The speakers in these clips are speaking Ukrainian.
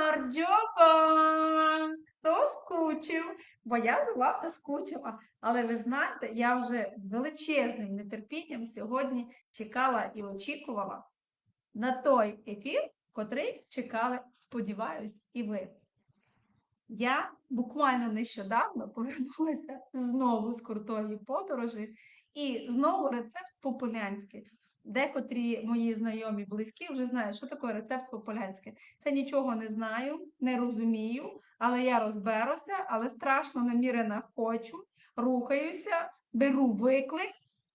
Марджоба! Хто скучив? Бо я за вами скучила. Але ви знаєте, я вже з величезним нетерпінням сьогодні чекала і очікувала на той ефір, котрий чекали, сподіваюсь, і ви. Я буквально нещодавно повернулася знову з крутої подорожі і знову рецепт по-полянськи. Декотрі мої знайомі близькі вже знають, що таке рецепт по-полянськи. Це нічого не знаю, не розумію, але я розберуся, але страшно намірена хочу, рухаюся, беру виклик,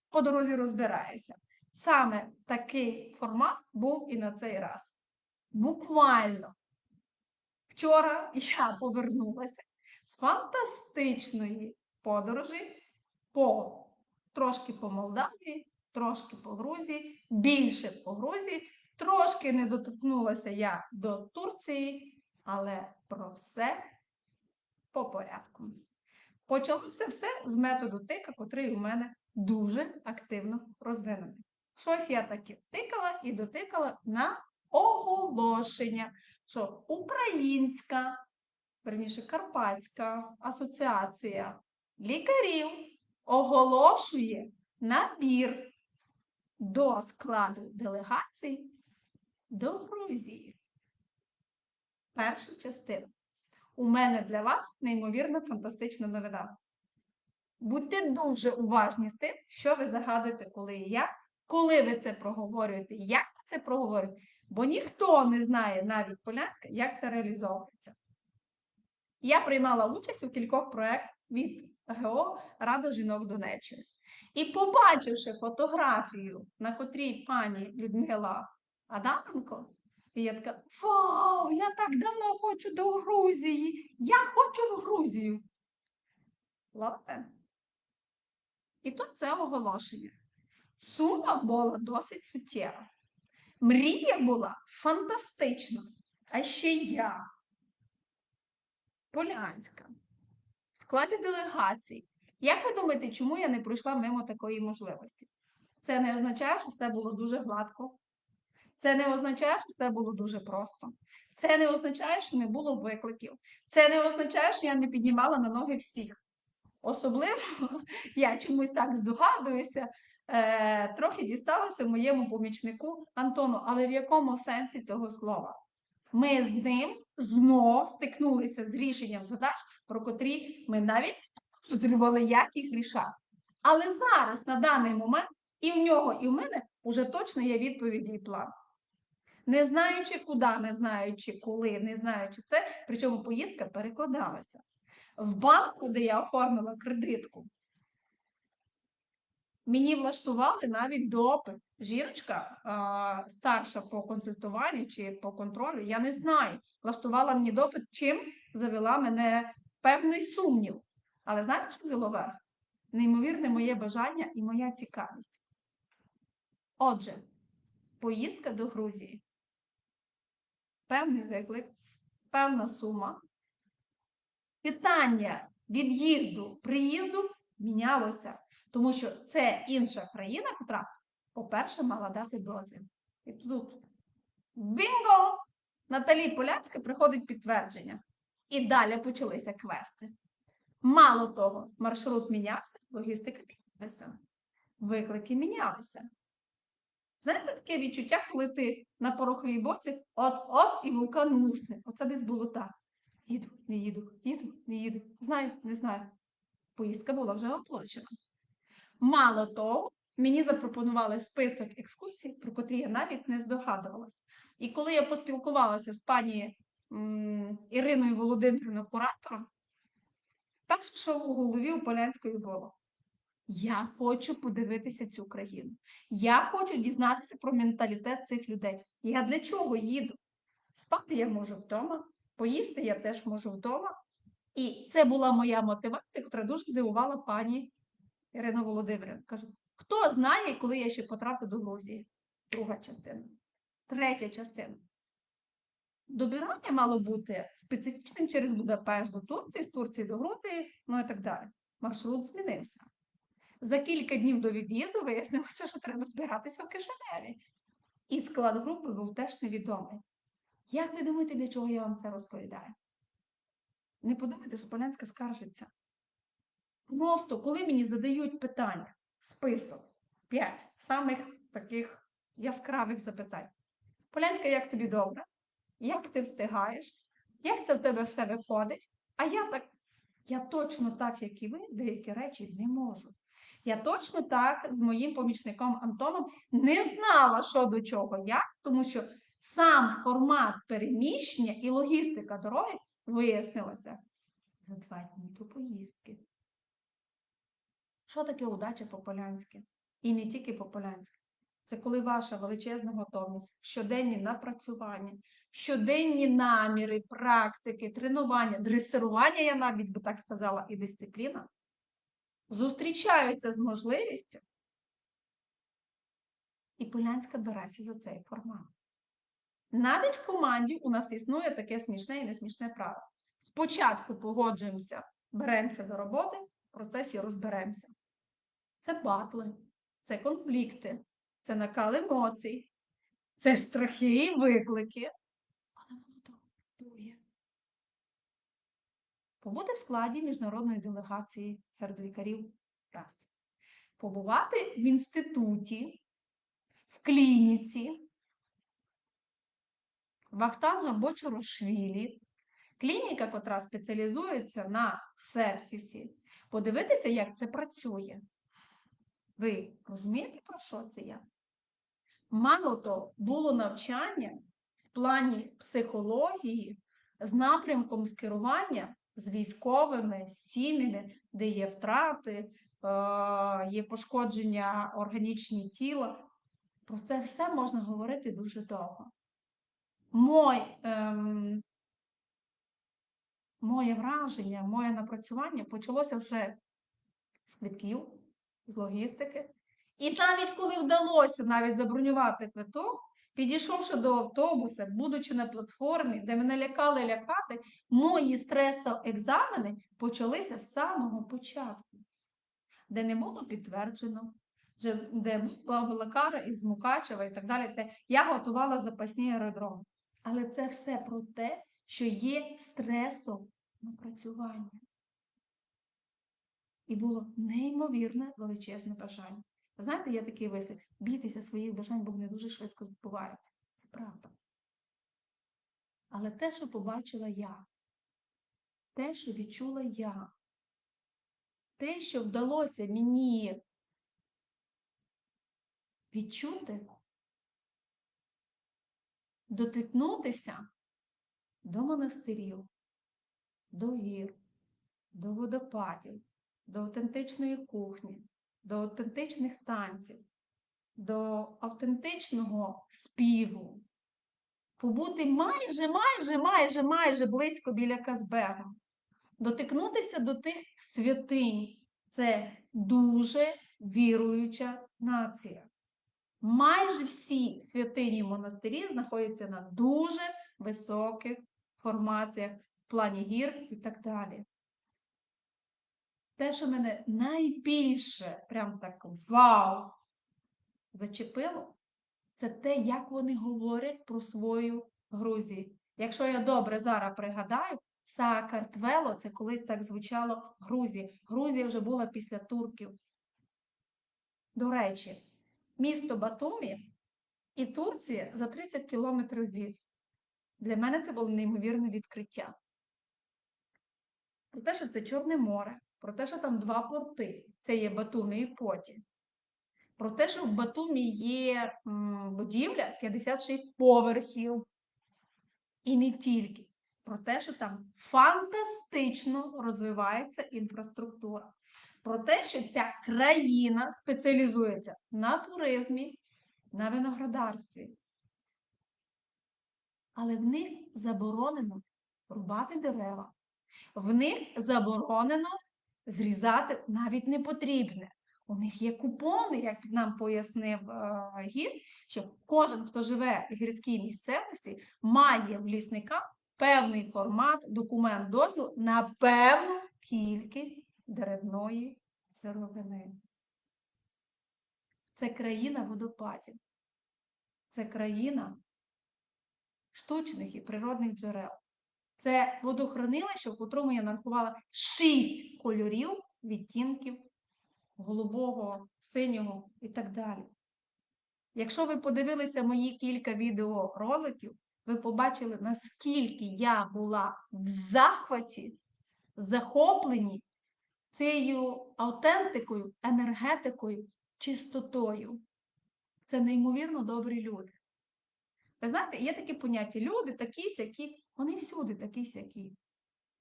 по дорозі розбираюся. Саме такий формат був і на цей раз. Буквально вчора я повернулася з фантастичної подорожі по трошки по Молдавії, трошки по Грузії, більше по Грузії. Трошки не доторкнулася я до Турції, але про все по порядку. Почалося все з методу тика, котрий у мене дуже активно розвинений. Щось я таки тикала і дотикала на оголошення, що Українська, верніше Карпатська асоціація лікарів оголошує набір до складу делегацій до Грузії. Перша частина. У мене для вас неймовірна фантастична новина. Будьте дуже уважні з тим, що ви загадуєте, коли і як, коли ви це проговорюєте, як ви це проговорюєте, бо ніхто не знає навіть полянська, як це реалізовується. Я приймала участь у кількох проєктах від ГО Рада жінок Донеччини. І побачивши фотографію, на котрій пані Людмила Адаменко, я така: Вау, я так давно хочу до Грузії! Я хочу в Грузію. Лавте. І тут це оголошення. Сума була досить суттєва. Мрія була фантастична. А ще я, Полянська, в складі делегацій. Як ви думаєте, чому я не пройшла мимо такої можливості? Це не означає, що все було дуже гладко. Це не означає, що все було дуже просто. Це не означає, що не було викликів. Це не означає, що я не піднімала на ноги всіх. Особливо, я чомусь так здогадуюся, е, трохи дісталося моєму помічнику Антону. Але в якому сенсі цього слова? Ми з ним знов стикнулися з рішенням задач, про котрі ми навіть зробили, як їх рішати. Але зараз, на даний момент, і в нього, і в мене вже точно є відповіді і план. Не знаючи куди, не знаючи коли, не знаючи це, причому поїздка перекладалася. В банку, де я оформила кредитку, мені влаштували навіть допит. Жіночка старша по консультуванню чи по контролю, я не знаю. Влаштувала мені допит, чим завела мене певний сумнів. Але знаєте, що взяло верх? Неймовірне моє бажання і моя цікавість. Отже, поїздка до Грузії. Певний виклик, певна сума. Питання від'їзду, приїзду мінялося, тому що це інша країна, яка, по-перше, мала дати дозвіл. І тут бінго! Наталі Поляцька приходить підтвердження. І далі почалися квести. Мало того, маршрут мінявся, логістика мінялася, виклики мінялися. Знаєте, таке відчуття, коли ти на пороховій боці от-от і вулкан мусне. Оце десь було так. Їду, не їду, їду, не їду. Знаю, не знаю. Поїздка була вже оплачена. Мало того, мені запропонували список екскурсій, про котрі я навіть не здогадувалася. І коли я поспілкувалася з пані м, Іриною Володимирівною куратором, перше, що в голові у Полянської було. Я хочу подивитися цю країну. Я хочу дізнатися про менталітет цих людей. Я для чого їду? Спати я можу вдома, поїсти я теж можу вдома. І це була моя мотивація, яка дуже здивувала пані Ірина Володимирівна. Кажу, хто знає, коли я ще потраплю до Грузії? Друга частина. Третя частина. Добирання мало бути специфічним через Будапешт до Турції, з Турції до Грузії, ну і так далі. Маршрут змінився. За кілька днів до від'їзду вияснилося, що треба збиратися в Кишиневі. І склад групи був теж невідомий. Як ви думаєте, для чого я вам це розповідаю? Не подумайте, що Полянська скаржиться. Просто коли мені задають питання, список 5 самих таких яскравих запитань. Полянська, як тобі добре? Як ти встигаєш? Як це в тебе все виходить? А я так, я точно так, як і ви, деякі речі не можу. Я точно так з моїм помічником Антоном не знала, що до чого як, тому що сам формат переміщення і логістика дороги вияснилася за два дні до поїздки. Що таке удача по-полянськи? І не тільки по-полянськи. Це коли ваша величезна готовність, щоденні напрацювання, щоденні наміри, практики, тренування, дресирування, я навіть би так сказала, і дисципліна, зустрічаються з можливістю, і Полянська береться за цей формат. Навіть в команді у нас існує таке смішне і несмішне правило. Спочатку погоджуємося, беремося до роботи, в процесі розберемося. Це батли, це конфлікти, це накал емоцій, це страхи і виклики. Але воно так працює. Побути в складі міжнародної делегації серед лікарів раз. Побувати в інституті, в клініці, Вахтанга Бочорошвілі, клініка, котра спеціалізується на сепсисі, подивитися, як це працює. Ви розумієте, про що це я? Мало того, було навчання в плані психології з напрямком скерування з військовими, з сім'ями, де є втрати, е, є пошкодження органічні тіла. Про це все можна говорити дуже довго. Мой, ем, моє враження, моє напрацювання почалося вже з квитків, з логістики. І навіть коли вдалося навіть забронювати квиток, підійшовши до автобуса, будучи на платформі, де мене лякали лякати, мої стресоекзамени почалися з самого початку, де не було підтверджено, де- де була кара із Мукачева і так далі. Де я готувала запасні аеродроми. Але це все про те, що є стресом напрацювання. І було неймовірне величезне бажання. Знаєте, є такий вислів: бійтеся своїх бажань, бо вони дуже швидко збуваються. Це правда. Але те, що побачила я, те, що відчула я, те, що вдалося мені відчути, дотикнутися до монастирів, до гір, до водопадів, до автентичної кухні, до автентичних танців, до автентичного співу, побути майже, майже, майже, майже близько біля Казбега, дотикнутися до тих святинь. Це дуже віруюча нація. Майже всі святині монастирі знаходяться на дуже високих формаціях в плані гір і так далі. Те, що мене найбільше прям так вау зачепило, це те, як вони говорять про свою Грузію. Якщо я добре зараз пригадаю, Саакартвело це колись так звучало Грузія. Грузія вже була після турків. До речі, місто Батумі і Турція за 30 кілометрів від. Для мене це було неймовірне відкриття. Про те, що це Чорне море, про те, що там два порти це є Батумі і Поті. Про те, що в Батумі є будівля 56 поверхів. І не тільки. Про те, що там фантастично розвивається інфраструктура. Про те, що ця країна спеціалізується на туризмі, на виноградарстві. Але в них заборонено рубати дерева. В них заборонено зрізати навіть не потрібне. У них є купони, як нам пояснив е, гід, що кожен, хто живе в гірській місцевості, має в лісника певний формат, документ дозволу на певну кількість деревної сировини. Це країна водопадів. Це країна штучних і природних джерел. Це водохранилище, в котрому я нарахувала 6 кольорів, відтінків голубого, синього і так далі. Якщо ви подивилися мої кілька відеороликів, ви побачили, наскільки я була в захваті, захоплені цією аутентикою, енергетикою, чистотою. Це неймовірно добрі люди. Ви знаєте, є такі поняття: люди такі сякі, вони всюди такі сякі.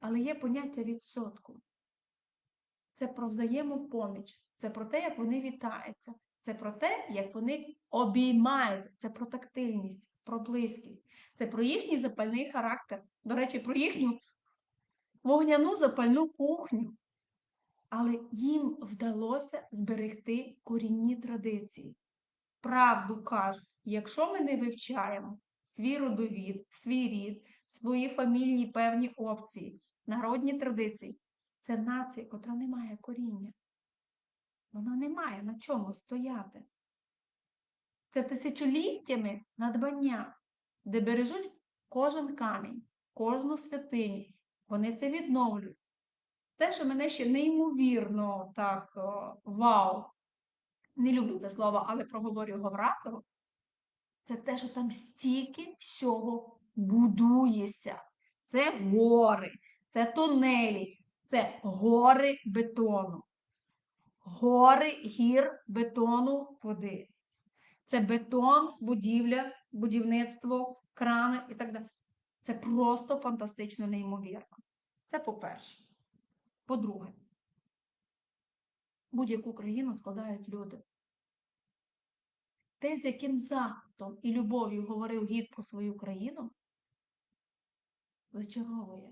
Але є поняття відсотку. Це про взаємопоміч, це про те, як вони вітаються, це про те, як вони обіймаються, це про тактильність, про близькість, це про їхній запальний характер. До речі, про їхню вогняну запальну кухню. Але їм вдалося зберегти корінні традиції. Правду кажуть, якщо ми не вивчаємо свій родовід, свій рід, свої фамільні певні опції, народні традиції, це нація, котра не має коріння. Вона не має на чому стояти. Це тисячоліттями надбання, де бережуть кожен камінь, кожну святиню. Вони це відновлюють. Те, що мене ще неймовірно так вау, не люблю це слово, але проговорю його вразило, це те, що там стільки всього будується. Це гори, це тунелі, це гори бетону. Гори гір бетону води. Це бетон, будівля, будівництво, крани і так далі. Це просто фантастично неймовірно. Це по-перше. По-друге, будь-яку країну складають люди. Те, з яким захватом і любов'ю говорив гід про свою країну, зачаровує.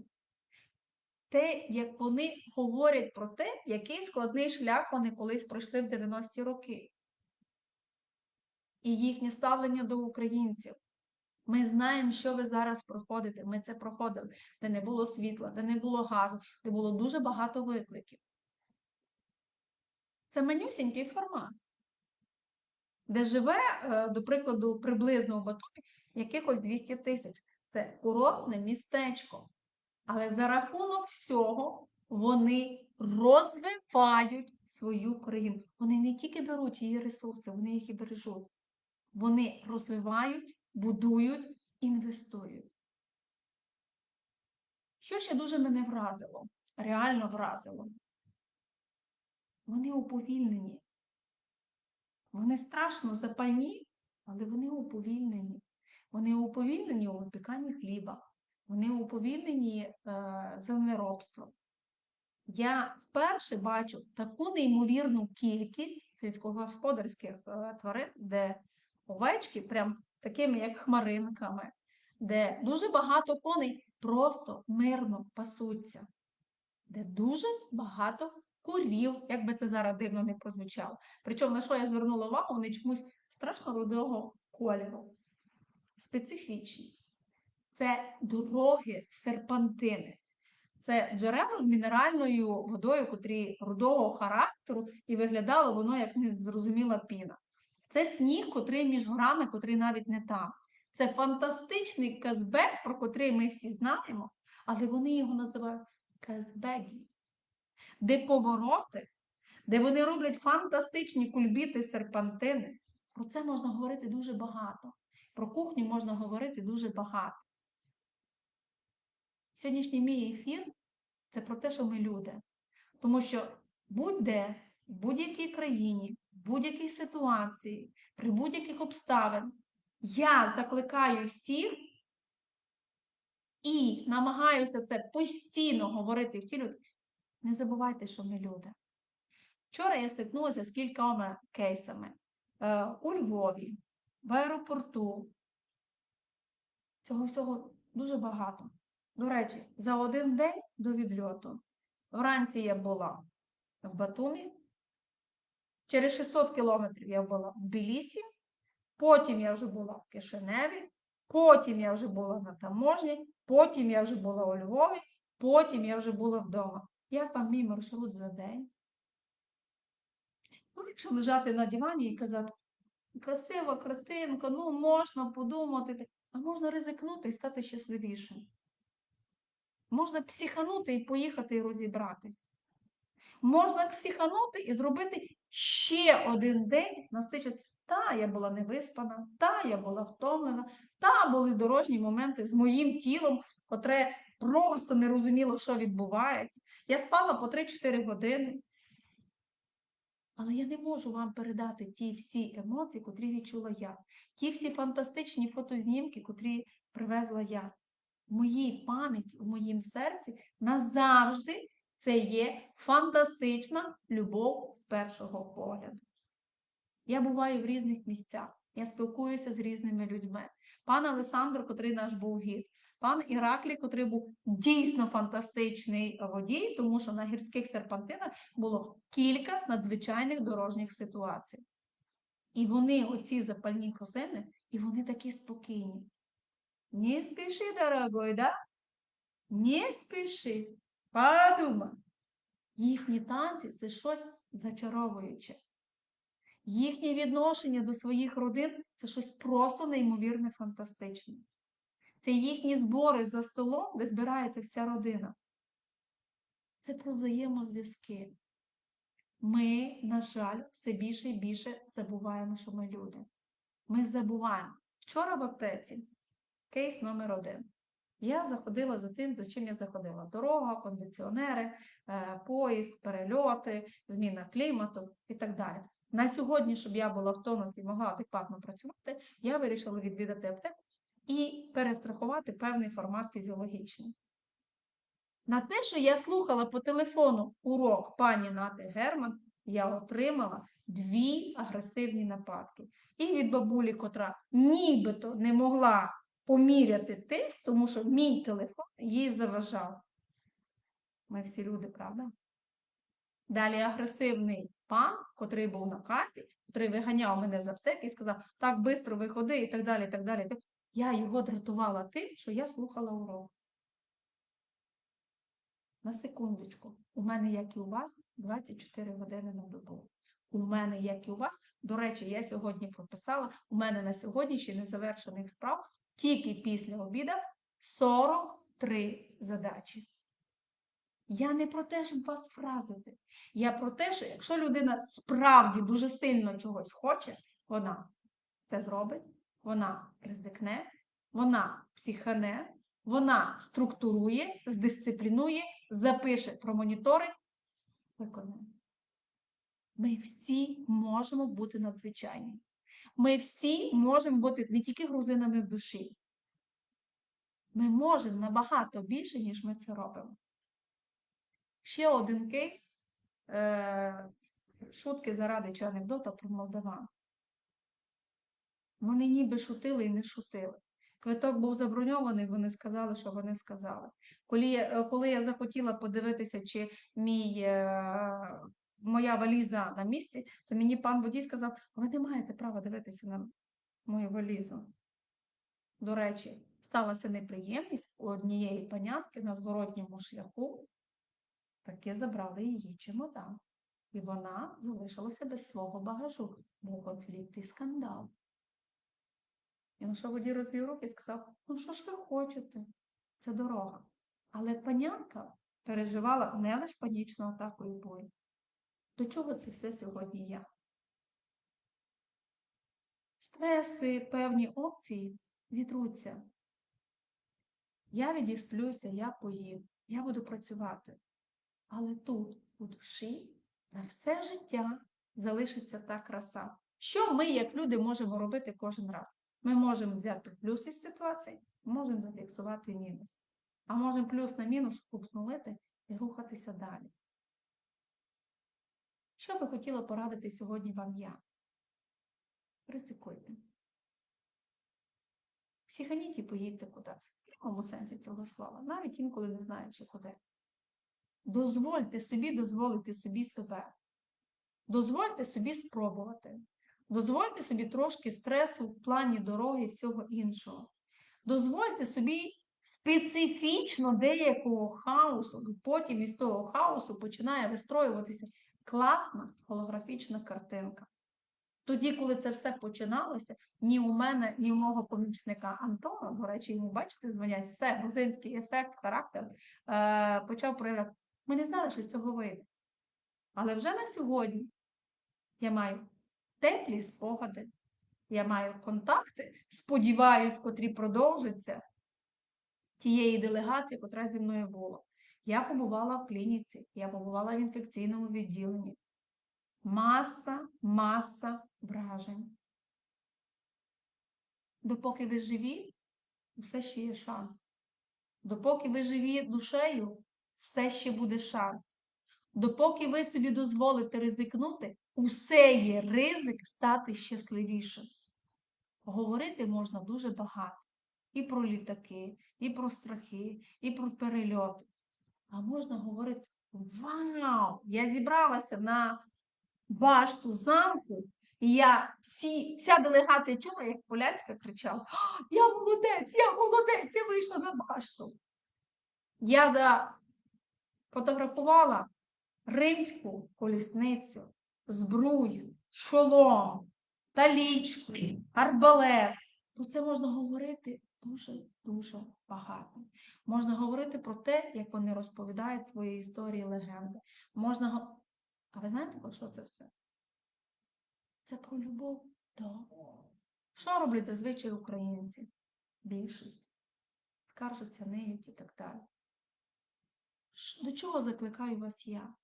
Те, як вони говорять про те, який складний шлях вони колись пройшли в 90-ті роки. І їхнє ставлення до українців. Ми знаємо, що ви зараз проходите. Ми це проходили, де не було світла, де не було газу, де було дуже багато викликів. Це манюсінький формат, де живе, е, до прикладу, приблизно у Батумі якихось 200 тисяч. Це курортне містечко. Але за рахунок всього вони розвивають свою країну. Вони не тільки беруть її ресурси, вони їх і бережуть. Вони розвивають, будують, інвестують. Що ще дуже мене вразило, реально вразило? Вони уповільнені. Вони страшно запальні, але вони уповільнені. Вони уповільнені у випіканні хліба, вони уповільнені е, землеробством. Я вперше бачу таку неймовірну кількість сільськогосподарських е, тварин, де овечки, прям такими, як хмаринками, де дуже багато коней просто мирно пасуться, де дуже багато курів, як би це зараз дивно не прозвучало. Причому, на що я звернула увагу, вони чомусь страшно рудого кольору. Специфічні. Це дороги серпантини. Це джерела з мінеральною водою, котрі рудого характеру, і виглядало воно як незрозуміла піна. Це сніг, котрий між горами, котрий навіть не там. Це фантастичний казбек, про котрий ми всі знаємо, але вони його називають казбегі, де повороти, де вони роблять фантастичні кульбіти серпантини. Про це можна говорити дуже багато. Про кухню можна говорити дуже багато. Сьогоднішній мій ефір це про те, що ми люди. Тому що будь-де, в будь-якій країні, в будь-якій ситуації, при будь-яких обставин я закликаю всіх і намагаюся це постійно говорити в ті люди. Не забувайте, що ми люди. Вчора я стикнулася з кількома кейсами е, у Львові, в аеропорту. Цього всього дуже багато. До речі, за один день до відльоту. Вранці я була в Батумі. Через 600 кілометрів я була в Білісі, потім я вже була в Кишиневі, потім я вже була на таможні, потім я вже була у Львові, потім я вже була вдома. Як вам мій маршрут за день? Ну, лежати на дивані і казати, красива картинка, ну можна подумати. А можна ризикнути і стати щасливішим. Можна психанути і поїхати і розібратись. Можна психанути і зробити ще один день насичений. Та, я була невиспана, та, я була втомлена, та були дорожні моменти з моїм тілом, котре просто не розуміло, що відбувається. Я спала по 3-4 години. Але я не можу вам передати ті всі емоції, котрі відчула я, ті всі фантастичні фотознімки, котрі привезла я. В моїй пам'яті, в моїм серці назавжди це є фантастична любов з першого погляду. Я буваю в різних місцях, я спілкуюся з різними людьми. Пан Олександр, котрий наш був гід, пан Іраклій, котрий був дійсно фантастичний водій, тому що на гірських серпантинах було кілька надзвичайних дорожніх ситуацій. І вони, оці запальні козини, і вони такі спокійні. Не спіши, дорогой, да? Не спіши. Подумай. Їхні танці це щось зачаровуюче. Їхнє відношення до своїх родин це щось просто неймовірне фантастичне. Це їхні збори за столом, де збирається вся родина. Це про взаємозв'язки. Ми, на жаль, все більше і більше забуваємо, що ми люди. Ми забуваємо. Вчора в аптеці кейс номер один. Я заходила за тим, за чим я заходила: дорога, кондиціонери, е, поїзд, перельоти, зміна клімату і так далі. На сьогодні, щоб я була в тонусі і могла адекватно працювати, я вирішила відвідати аптеку і перестрахувати певний формат фізіологічний. На те, що я слухала по телефону урок пані Нати Герман, я отримала дві агресивні нападки. І від бабулі, котра нібито не могла поміряти тиск, тому що мій телефон їй заважав. Ми всі люди, правда? Далі агресивний пан, котрий був на касі, котрий виганяв мене з аптеки і сказав, так швидко виходи і так далі. і так далі. Я його дратувала тим, що я слухала урок. На секундочку, у мене, як і у вас, 24 години на добу. У мене, як і у вас, до речі, я сьогодні прописала, у мене на сьогодні ще незавершених справ, тільки після обіда 43 задачі. Я не про те, щоб вас вразити. Я про те, що якщо людина справді дуже сильно чогось хоче, вона це зробить, вона ризикне, вона психане, вона структурує, здисциплінує, запише, промоніторить, виконує. Ми всі можемо бути надзвичайні. Ми всі можемо бути не тільки грузинами в душі. Ми можемо набагато більше, ніж ми це робимо. Ще один кейс е, шутки заради чи анекдота про молдаван. Вони ніби шутили і не шутили. Квиток був заброньований, вони сказали, що вони сказали. Коли я, е, коли я захотіла подивитися, чи мій, е, моя валіза на місці, то мені пан водій сказав, ви не маєте права дивитися на мою валізу. До речі, сталася неприємність у однієї панятки на зворотньому шляху, таки забрали її чемодан. І вона залишилася без свого багажу. Був конфлікт і скандал. І на що водій розвів руки і сказав, ну що ж ви хочете? Це дорога. Але панянка переживала не лише панічну атаку і бой. До чого це все сьогодні я? Стреси, певні опції зітруться. Я відісплюся, я поїм, я буду працювати. Але тут, у душі, на все життя залишиться та краса. Що ми, як люди, можемо робити кожен раз? Ми можемо взяти плюс із ситуації, можемо зафіксувати мінус. А можемо плюс на мінус обнулити і рухатися далі. Що би хотіла порадити сьогодні вам я? Ризикуйте. Психаніть і поїдьте кудись, в прямому сенсі цього слова, навіть інколи не знаючи куди. Дозвольте собі дозволити собі себе. Дозвольте собі спробувати. Дозвольте собі трошки стресу в плані дороги і всього іншого. Дозвольте собі специфічно деякого хаосу, потім із того хаосу починає вистроюватися класна голографічна картинка. Тоді, коли це все починалося, ні у мене, ні у мого помічника Антона, до речі, йому, бачите, дзвонять, все, грузинський ефект, характер е, почав проявляти. Ми не знали, що з цього вийде. Але вже на сьогодні я маю теплі спогади, я маю контакти, сподіваюсь, котрі продовжаться тієї делегації, котра зі мною була. Я побувала в клініці, я побувала в інфекційному відділенні. Маса, маса вражень. Допоки ви живі, все ще є шанс. Допоки ви живі душею, все ще буде шанс. Допоки ви собі дозволите ризикнути, усе є ризик стати щасливішим. Говорити можна дуже багато. І про літаки, і про страхи, і про перельоти. А можна говорити: Вау! Я зібралася на башту замку, і я всі, вся делегація чула, як Поляцька кричала: Я молодець, я молодець, я вийшла на башту. Я фотографувала римську колісницю, збрую, шолом, талічку, арбалет. Про це можна говорити дуже-дуже багато. Можна говорити про те, як вони розповідають свої історії легенди. Можна... А ви знаєте, про що це все? Це про любов. Да. Що роблять зазвичай українці? Більшість. Скаржаться, ниють і так далі. До чого закликаю вас я?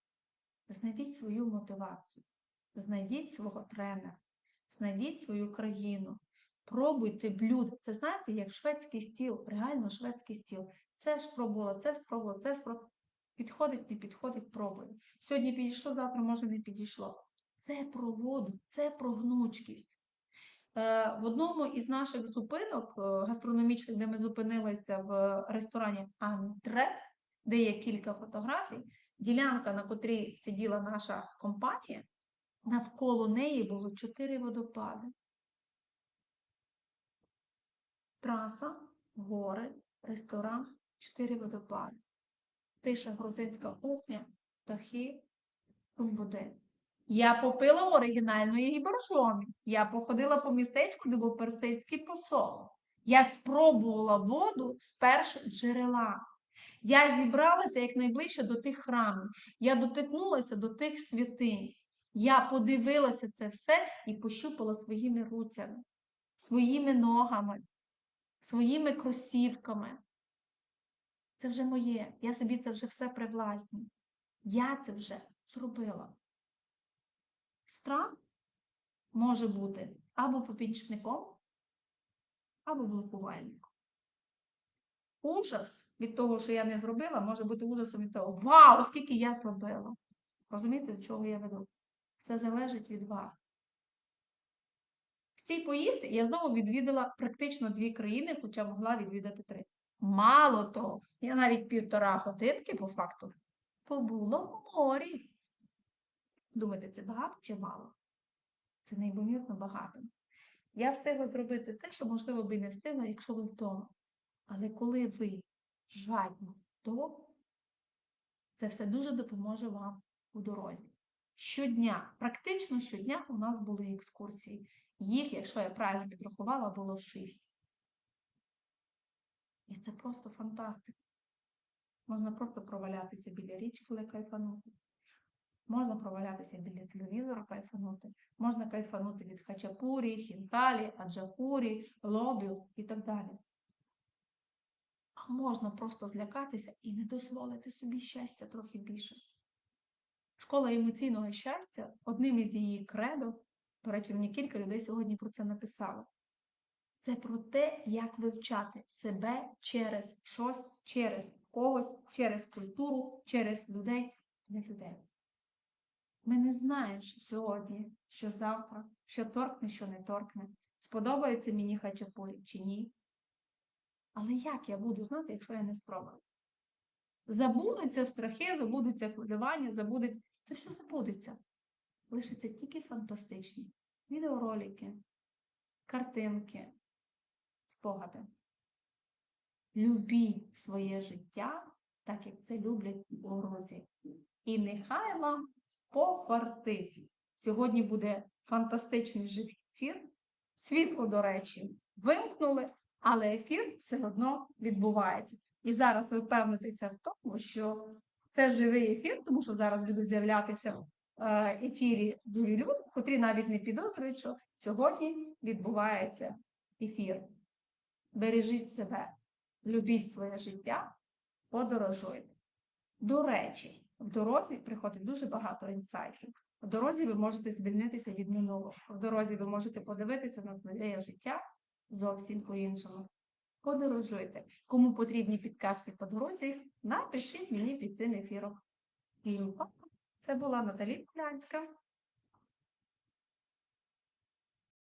Знайдіть свою мотивацію, знайдіть свого тренера, знайдіть свою країну, пробуйте блюда. Це знаєте, як шведський стіл, реально шведський стіл. Це ж пробувала, це спробувала, це спробувала. Підходить, не підходить, пробуй. Сьогодні підійшло, завтра може не підійшло. Це про воду, це про гнучкість. Е, В одному із наших зупинок е, гастрономічних, де ми зупинилися в ресторані Антре, де є кілька фотографій, ділянка, на котрій сиділа наша компанія, навколо неї було чотири водопади. Траса, гори, ресторан, чотири водопади. Тиша грузинська кухня, птахи, води. Я попила оригінальної боржомі. Я походила по містечку, де був персидський посол. Я спробувала воду з перших джерела. Я зібралася якнайближче до тих храмів. Я дотикнулася до тих святинь. Я подивилася це все і пощупала своїми руцями, своїми ногами, своїми кросівками. Це вже моє. Я собі це вже все привласнюю. Я це вже зробила. Страх може бути або попічником, або блокувальником. Ужас від того, що я не зробила, може бути ужасом від того, вау, скільки я зробила. Розумієте, до чого я веду? Все залежить від вас. В цій поїздці я знову відвідала практично дві країни, хоча могла відвідати три. Мало того, я навіть півтора годинки по факту побула в морі. Думаєте, це багато чи мало? Це неймовірно багато. Я встигла зробити те, що, можливо, би не встигла, якщо ви вдома. Але коли ви жадні до, це все дуже допоможе вам у дорозі. Щодня, практично щодня у нас були екскурсії. Їх, якщо я правильно підрахувала, було шість. І це просто фантастика. Можна просто провалятися біля річки, кайфанути. Можна провалятися біля телевізора, кайфанути. Можна кайфанути від хачапурі, хінкалі, аджапурі, лобів і так далі. Можна просто злякатися і не дозволити собі щастя трохи більше. Школа емоційного щастя одним із її кредо, до речі, мені кілька людей сьогодні про це написало. Це про те, як вивчати себе через щось, через когось, через культуру, через людей для людей. Ми не знаємо, що сьогодні, що завтра, що торкне, що не торкне. Сподобається мені хачапурі чи ні. Але як я буду знати, якщо я не спробую? Забудуться страхи, забудуться хвилювання, забудуть. Це все забудеться. Лишиться тільки фантастичні відеоролики, картинки, спогади. Любіть своє життя, так як це люблять у розі. І нехай вам пофартить. Сьогодні буде фантастичний ефір. Світло, до речі, вимкнули, але ефір все одно відбувається. І зараз ви впевнитеся в тому, що це живий ефір, тому що зараз будуть з'являтися в е, ефірі нові люди, котрі навіть не підозрюють, що сьогодні відбувається ефір. Бережіть себе, любіть своє життя, подорожуйте. До речі, в дорозі приходить дуже багато інсайтів. В дорозі ви можете звільнитися від минулого. В дорозі ви можете подивитися на своє життя зовсім по-іншому. Подорожуйте. Кому потрібні підказки по дорозі, напишіть мені під цим ефіром. Це була Наталі Полянська.